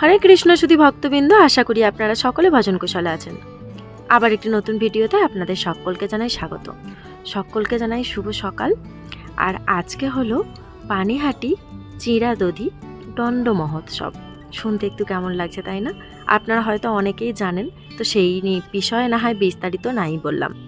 হরে কৃষ্ণ শুধু ভক্তবৃন্দ, আশা করি আপনারা সকলে ভজন কুশলে আছেন। আবার একটি নতুন ভিডিওতে আপনাদের সকলকে জানাই স্বাগত। সকলকে জানাই শুভ সকাল। আর আজকে হলো পানিহাটি চিরা দধি দণ্ড মহোৎসব। শুনতে একটু কেমন লাগছে তাই না? আপনারা হয়তো অনেকেই জানেন, তো সেই বিষয়ে না হয় বিস্তারিত নাই বললাম।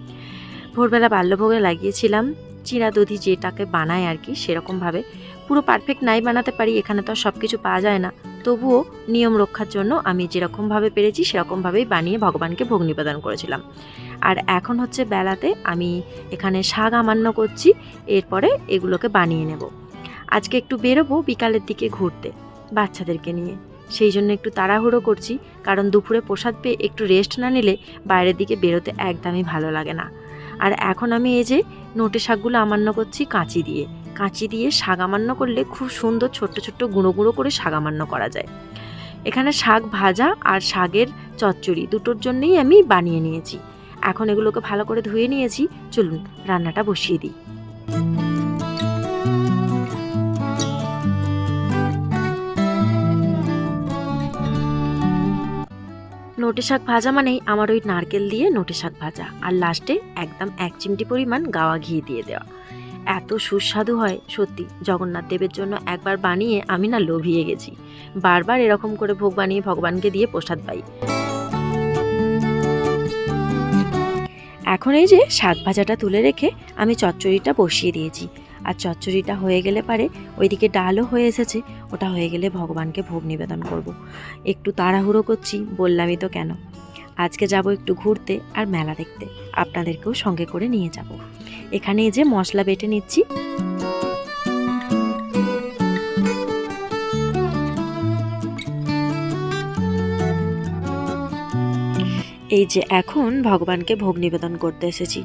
ভোরবেলা বাল্যভোগে লাগিয়েছিলাম। চিরা দধি যেটাকে বানায় আর কি, সেরকমভাবে। পুরো পারফেক্ট নাই বানাতে পারি, এখানে তো সব কিছু পাওয়া যায় না। তবুও নিয়ম রক্ষার জন্য আমি যেরকমভাবে পেরেছি, সেরকমভাবেই বানিয়ে ভগবানকে ভোগ নিবেদন করেছিলাম। আর এখন হচ্ছে বেলাতে আমি এখানে শাক আমান্য করছি, এরপরে এগুলোকে বানিয়ে নেব। আজকে একটু বেরোবো বিকালের দিকে ঘুরতে বাচ্চাদেরকে নিয়ে। সেই জন্য একটু তাড়াহুড়ো করছি, কারণ দুপুরে প্রসাদ পেয়ে একটু রেস্ট না নিলে বাইরের দিকে বেরোতে একদমই ভালো লাগে না। আর এখন আমি এই যে নোটে শাকগুলো আমান্য করছি কাঁচি দিয়ে। কাঁচি দিয়ে শাক আমান্য করলে খুব সুন্দর ছোট্ট ছোট্ট গুঁড়ো গুঁড়ো করে শাক করা যায়। এখানে শাক ভাজা আর শাকের চচ্চড়ি দুটোর জন্যেই আমি বানিয়ে নিয়েছি। এখন এগুলোকে ভালো করে ধুয়ে নিয়েছি। চলুন রান্নাটা বসিয়ে দিই। নোটে শাক ভাজা মানেই আমার ওই নারকেল দিয়ে নোটে শাক ভাজা। আর লাস্টে একদম এক চিমটি পরিমাণ গাওয়া ঘি দিয়ে দেওয়া। এত সুস্বাদু হয়, সত্যি। জগন্নাথ দেবের জন্য একবার বানিয়ে আমি না লোভিয়ে গেছি। বারবার এরকম করে ভোগ বানিয়ে ভগবানকে দিয়ে প্রসাদ পাই। এখন এই যে শাক ভাজাটা তুলে রেখে আমি চচ্চড়িটা বসিয়ে দিয়েছি। আর চচ্চড়িটা হয়ে গেলে পারে ওইদিকে ডালও হয়ে এসেছে, ওটা হয়ে গেলে ভগবানকে ভোগ নিবেদন করব। একটু তাড়াহুড়ো করছি, বললামই তো কেন? আজকে যাব একটু ঘুরতে আর মেলা দেখতে, আপনাদেরকেও সঙ্গে করে নিয়ে যাব। এখানে যে মশলা বেটে নিচ্ছি। এই যে এখন ভগবানকে ভোগ নিবেদন করতে এসেছি।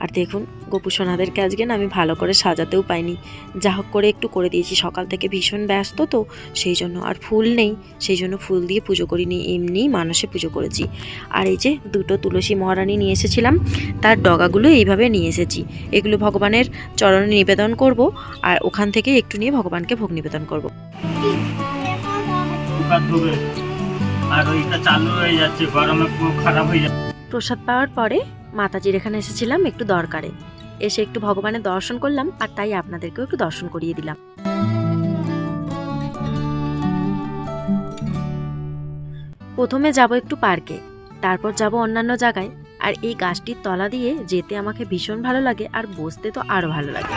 আর দেখুন, গোপু সোনাদেরকে আজকে না আমি ভালো করে সাজাতেও পাইনি। যা হোক করে একটু করে দিয়েছি। সকাল থেকে ভীষণ ব্যস্ত তো, সেই জন্য আর ফুল নেই। সেই জন্য ফুল দিয়ে পুজো করিনি, এমনিই মানুষে পুজো করেছি। আর এই যে দুটো তুলসী মহারানী নিয়ে এসেছিলাম, তার ডগাগুলো এইভাবে নিয়ে এসেছি। এগুলো ভগবানের চরণে নিবেদন করব, আর ওখান থেকে একটু নিয়ে ভগবানকে ভোগ নিবেদন করব। আর ওইটা চালু হয়ে যাচ্ছে গরমে পুরো খারাপ হয়ে যাচ্ছে। প্রসাদ পাওয়ার পরে মাতাজির এখানে এসেছিলাম একটু দরকারে। এসে একটু ভগবানের দর্শন করলাম আর তাই আপনাদেরকেও একটু দর্শন করিয়ে দিলাম। প্রথমে যাব একটু পার্কে তারপর যাব অন্যান্য জায়গায় আর এই গাছটির তলা দিয়ে যেতে আমাকে ভীষণ ভালো লাগে আর বসতে তো আরও ভালো লাগে।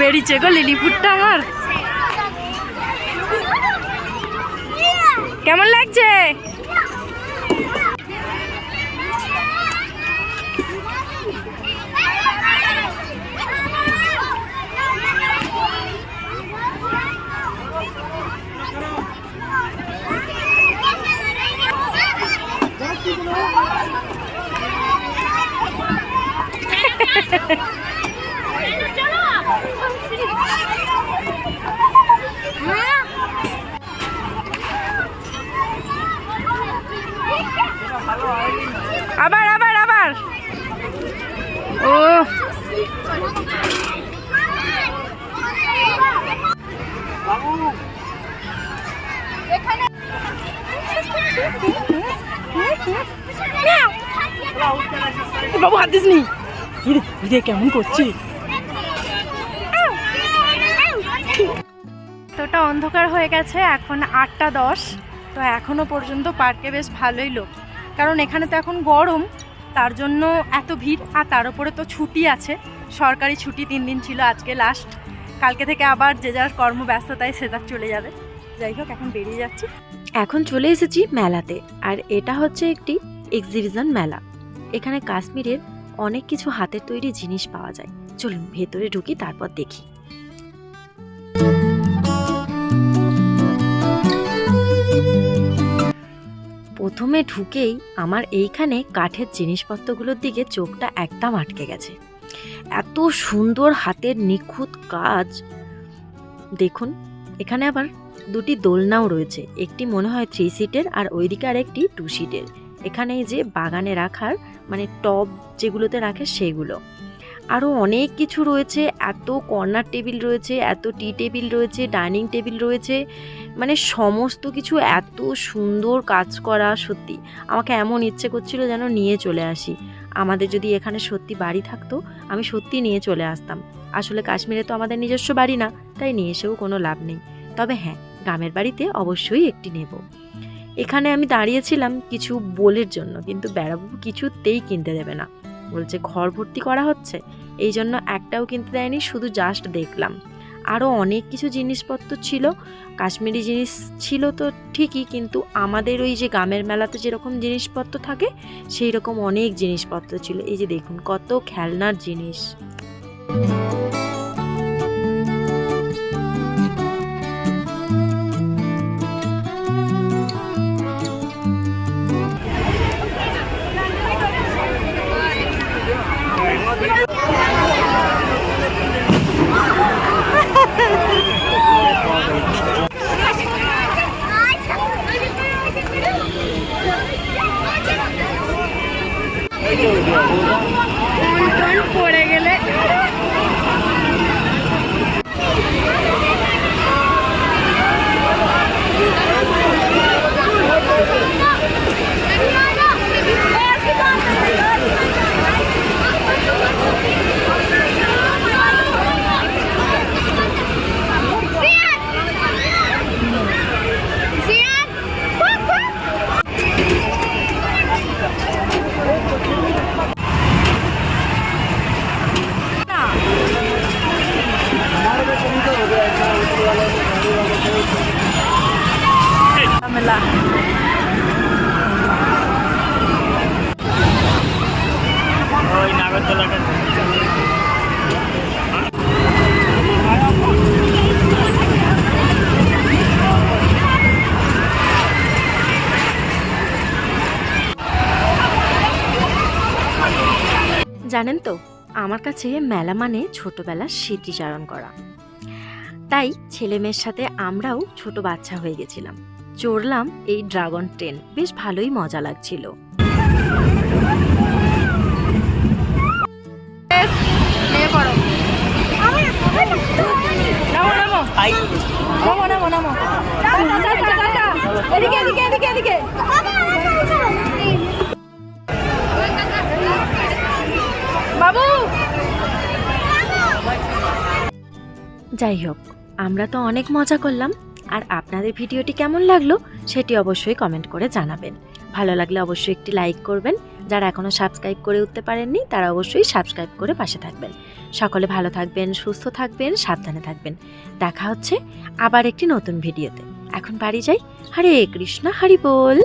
বেরিয়েছে গো লিলিপুটটা আমার কেমন লাগছে? আবার আবার আবার ও বাবু হাত দিস নি কেমন করছি তোটা অন্ধকার হয়ে গেছে এখন আটটা দশ। তো এখনও পর্যন্ত পার্কে বেশ ভালোই লোক। কারণ এখানে তো এখন গরম তার জন্য এত ভিড় আর তার উপরে তো ছুটি আছে। সরকারি ছুটি তিন দিন ছিল আজকে লাস্ট কালকে থেকে আবার যে যার কর্মব্যস্ততায় সে তার চলে যাবে। যাই হোক এখন বেরিয়ে যাচ্ছি। এখন চলে এসেছি মেলাতে আর এটা হচ্ছে একটি এক্সিবিশন মেলা। এখানে কাশ্মীরের অনেক কিছু হাতের তৈরি জিনিস পাওয়া যায়। চলুন, ভেতরে ঢুকি, তারপর দেখি। প্রথমে ঢুকেই আমার এইখানে কাঠের জিনিসপত্রগুলোর দিকে চোখটা একদম আটকে গেছে। এত সুন্দর হাতের নিখুঁত কাজ। দেখুন, এখানে আবার দুটি দোলনাও রয়েছে। একটি মনে হয় থ্রি সিটের আর ওইদিকে আর একটি টু সিটের। এখানে যে বাগানে রাখার মানে টব যেগুলোতে রাখে সেগুলো। আরও অনেক কিছু রয়েছে, এত কর্নার টেবিল রয়েছে, এত টি টেবিল রয়েছে, ডাইনিং টেবিল রয়েছে মানে সমস্ত কিছু এত সুন্দর কাজ করা, সত্যি। আমাকে এমন ইচ্ছে করছিল যেন নিয়ে চলে আসি। আমাদের যদি এখানে সত্যি বাড়ি থাকতো, আমি সত্যি নিয়ে চলে আসতাম। আসলে কাশ্মীরে তো আমাদের নিজস্ব বাড়ি না, তাই নিয়ে এসেও কোনো লাভ নেই। তবে হ্যাঁ গ্রামের বাড়িতে অবশ্যই একটি নেব। এখানে আমি দাঁড়িয়েছিলাম কিছু বোলের জন্য, কিন্তু বেড়াবাবু কিছুতেই কিনতে দেবে না। বলছে, ঘর ভর্তি করা হচ্ছে? এই জন্য একটাও কিনতে দেয়নি, শুধু জাস্ট দেখলাম। আরও অনেক কিছু জিনিসপত্র ছিল, কাশ্মীরি জিনিস ছিল তো ঠিকই, কিন্তু আমাদের ওই যে গ্রামের মেলাতে যেরকম জিনিসপত্র থাকে সেই রকম অনেক জিনিসপত্র ছিল। এই যে দেখুন, কত খেলনার জিনিস। পড়ে জানেন তো, আমার কাছে মেলা মানে ছোটবেলার স্মৃতিচারণ করা। তাই ছেলে মেয়ের সাথে আমরাও ছোট বাচ্চা হয়ে গেছিলাম। চড়লাম এই ড্রাগন ট্রেন, বেশ ভালোই মজা লাগছিল। যাই হোক আমরা তো অনেক মজা করলাম, আর আপনাদের ভিডিওটি কেমন লাগল সেটি অবশ্যই কমেন্ট করে জানাবেন। ভালো লাগলে অবশ্যই একটি লাইক করবেন, যারা এখনও সাবস্ক্রাইব করে উঠতে পারেননি, তারা অবশ্যই সাবস্ক্রাইব করে পাশে থাকবেন। সকলে ভালো থাকবেন, সুস্থ থাকবেন, সাবধানে থাকবেন। দেখা হচ্ছে আবার একটি নতুন ভিডিওতে। এখন বাড়ি যাই। হরে কৃষ্ণ, হরি বল।